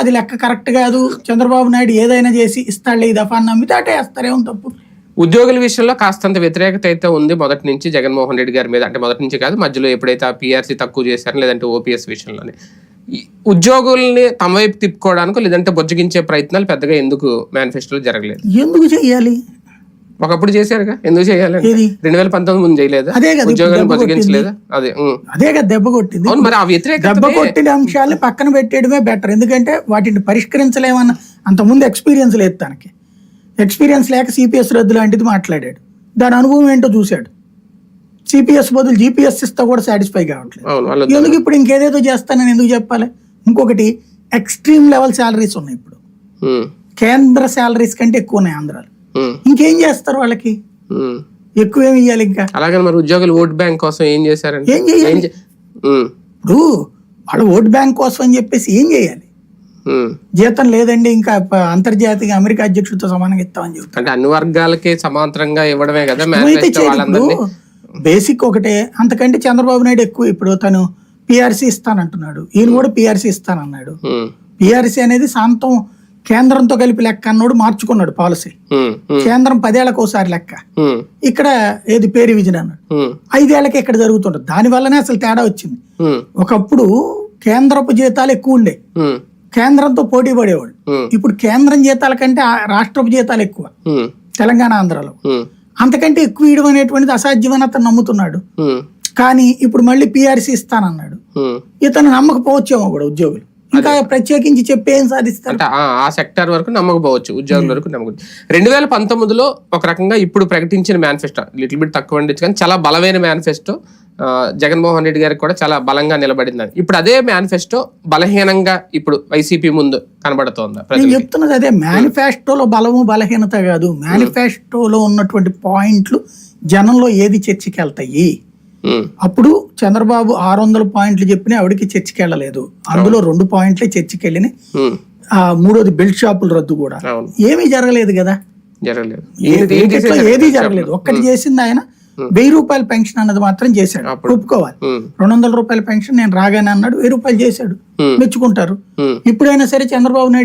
అది లెక్క కరెక్ట్ కాదు. చంద్రబాబు నాయుడు ఏదైనా చేసి ఇస్తాడులే ఈ దఫా నమ్మితే అటే వేస్తారేమో తప్పు? ఉద్యోగుల విషయంలో కాస్తంత వ్యతిరేకత అయితే ఉంది. మొదటి నుంచి జగన్మోహన్ రెడ్డి గారి మీద అంటే మొదటి నుంచి కాదు మధ్యలో ఎప్పుడైతే ఆ పీఆర్సీ తక్కువ చేశారో లేదంటే ఓపీఎస్ విషయంలోనే. ఉద్యోగుల్ని తమ వైపు తిప్పుకోవడానికి లేదంటే బొజ్జగించే ప్రయత్నాలు పెద్దగా ఎందుకు మేనిఫెస్టోలో జరగలేదు? ఎందుకు చెయ్యాలి? ఒకప్పుడు చేశారుగా? ఎందుకు చేయాలి? రెండు వేల పంతొమ్మిది ముందు చేయలేదా? అదే కదా ఉద్యోగాలను అదే. అదే కదా దెబ్బ కొట్టింది. అవును మరి ఆ వ్యతిరేకత దెబ్బ కొట్టిన అంశాలని పక్కన పెట్టేయడమే బెటర్ ఎందుకంటే వాటిని పరిష్కరించలేమన్న అంతకుముందు ఎక్స్పీరియన్స్ లేదు తనకి. ఎక్స్పీరియన్స్ లేక సిపిఎస్ రద్దు లాంటిది మాట్లాడాడు. దాని అనుభవం ఏంటో చూశాడు. సిపిఎస్ బదులు జీపీఎస్ ఇస్తా కూడా సాటిస్ఫై కావట్లేదు. ఎందుకు ఇప్పుడు ఇంకేదేదో చేస్తానని ఎందుకు చెప్పాలి? ఇంకొకటి ఎక్స్ట్రీమ్ లెవెల్ శాలరీస్ ఉన్నాయి ఇప్పుడు. కేంద్ర శాలరీస్ కంటే ఎక్కువ ఉన్నాయి ఆంధ్రాలో. ఇంకేం చేస్తారు వాళ్ళకి? ఉం. ఎక్కువ ఏమి ఇవ్వాలి ఇంకా? అలాగని మరి ఉద్యోగులు ఓట్ బ్యాంక్ కోసం ఏం చేశారండి? ఏం చేయాలి? ఉం. ఇప్పుడు వాళ్ళ ఓట్ బ్యాంక్ కోసం అని చెప్పేసి ఏం చేయాలి. జీతం లేదండి ఇంకా అంతర్జాతీయ అమెరికా అధ్యక్షుడితో సమానంగా ఇస్తామని చెప్తారు. అంటే అన్ని వర్గాలకి సమాంతరంగా ఇవ్వడమే కదా బేసిక్ ఒకటే. అంతకంటే చంద్రబాబు నాయుడు ఎక్కువ. ఇప్పుడు తను పిఆర్సీ ఇస్తానంటున్నాడు. ఈయన కూడా పిఆర్సీ ఇస్తానన్నాడు. పిఆర్సీ అనేది శాంతం కేంద్రంతో కలిపి లెక్క అన్నోడు మార్చుకున్నాడు పాలసీ. కేంద్రం పదేళ్ళకు ఒకసారి లెక్క. ఇక్కడ ఏది పేరు విజన్ అన్నాడు. ఐదేళ్ళకి ఇక్కడ జరుగుతుంటుంది దాని వల్లనే అసలు తేడా వచ్చింది. ఒకప్పుడు కేంద్రపు జీతాలు ఎక్కువ ఉండే. కేంద్రంతో పోటీ పడేవాళ్ళు ఉం. ఇప్పుడు కేంద్రం జీతాల కంటే రాష్ట్రపు జీతాలు ఎక్కువ. తెలంగాణ ఆంధ్రాలో. అంతకంటే ఎక్కువ ఇవ్వడం అనేటువంటిది అసాధ్యమని అతను నమ్ముతున్నాడు. కానీ ఇప్పుడు మళ్ళీ పిఆర్సీ ఇస్తానన్నాడు. ఇతను నమ్మకపోవచ్చేమో కూడా ఉద్యోగులు ఇంకా ప్రత్యేకించి చెప్పి ఏం సాధిస్తారు? అంటే ఆ సెక్టర్ వరకు నమ్మకపోవచ్చు ఉద్యోగుల వరకు నమ్మకపోవచ్చు రెండు వేల పంతొమ్మిదిలో ఒక రకంగా ఇప్పుడు ప్రకటించిన మేనిఫెస్టో లిటిల్ బిట్ తక్కువ ఉండొచ్చు కానీ చాలా బలమైన మేనిఫెస్టో జగన్మోహన్ రెడ్డి గారికి కూడా చాలా బలంగా నిలబడింది ఇప్పుడు అదే మేనిఫెస్టో బలహీనంగా ఇప్పుడు వైసీపీ ముందు కనబడుతోంది నేను చెప్తున్నది అదే మేనిఫెస్టోలో బలము బలహీనత కాదు. మేనిఫెస్టోలో ఉన్నటువంటి పాయింట్లు జనంలో ఏది చర్చకి వెళ్తాయి అప్పుడు చంద్రబాబు ఆరు వందల పాయింట్లు చెప్పినా ఆవిడకి చర్చకి వెళ్ళలేదు అందులో రెండు పాయింట్లే చర్చకి ఆ మూడోది బెల్ట్ షాపుల రద్దు కూడా. ఏమీ జరగలేదు కదా? ఏదీ జరగలేదు. ఒక్కటి చేసింది ఆయన. వెయ్యి రూపాయల పెన్షన్ అన్నది మాత్రం చేశాడు. ఒప్పుకోవాలి. రెండు వందల రూపాయల పెన్షన్ నేను రాగానే అన్నాడు వెయ్యి రూపాయలు చేశాడు. మెచ్చుకుంటారు. ఇప్పుడైనా సరే చంద్రబాబు నాయుడు